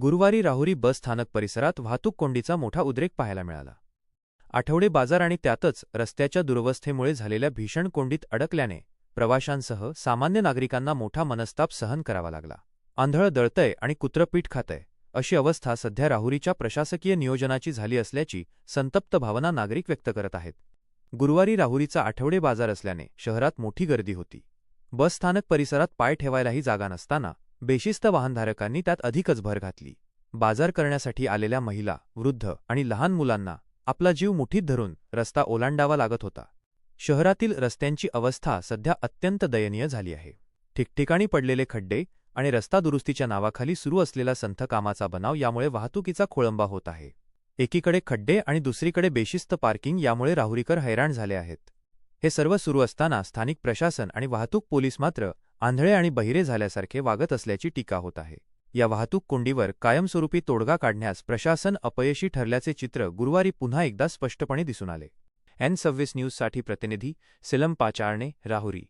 गुरुवारी राहुरी बस स्थानक परिसरात वाहतूक कोंडीचा मोठा उद्रेक पाहायला मिळाला. आठवडे बाजार आणि त्यातच रस्त्याच्या दुरवस्थेमुळे झालेल्या भीषण कोंडीत अडकल्याने प्रवाशांसह सामान्य नागरिकांना मोठा मनस्ताप सहन करावा लागला. आंधळ दळतंय आणि कुत्रं पीठ खातंय अशी अवस्था सध्या राहुरीच्या प्रशासकीय नियोजनाची झाली असल्याची संतप्त भावना नागरिक व्यक्त करत आहेत. गुरुवारी राहुरीचा आठवडे बाजार असल्याने शहरात मोठी गर्दी होती. बस स्थानक परिसरात पाय ठेवायलाही जागा नसताना बेशिस्त वाहनधारकांनी त्यात अधिकच भर घातली. बाजार करण्यासाठी आलेल्या महिला वृद्ध आणि लहान मुलांना आपला जीव मुठीत धरून रस्ता ओलांडावा लागत होता. शहरातील रस्त्यांची अवस्था सध्या अत्यंत दयनीय झाली आहे. ठिकठिकाणी पडलेले खड्डे आणि रस्ता दुरुस्तीच्या नावाखाली सुरू असलेला संथ कामाचा बनाव यामुळे वाहतुकीचा खोळंबा होत आहे. एकीकडे खड्डे आणि दुसरीकडे बेशिस्त पार्किंग यामुळे राहुरीकर हैराण झाले आहेत. हे सर्व सुरू असताना स्थानिक प्रशासन आणि वाहतूक पोलीस मात्र आंधळे आणि बहिरे झाल्यासारखे वागत असल्याची टीका होत आहे. या वाहतूक कोंडीवर कायमस्वरूपी तोडगा काढण्यास प्रशासन अपयशी ठरल्याचे चित्र गुरुवारी पुन्हा एकदा स्पष्टपणे दिसून आले. एन सव्वीस न्यूजसाठी प्रतिनिधी सिलम पाचारणे राहुरी.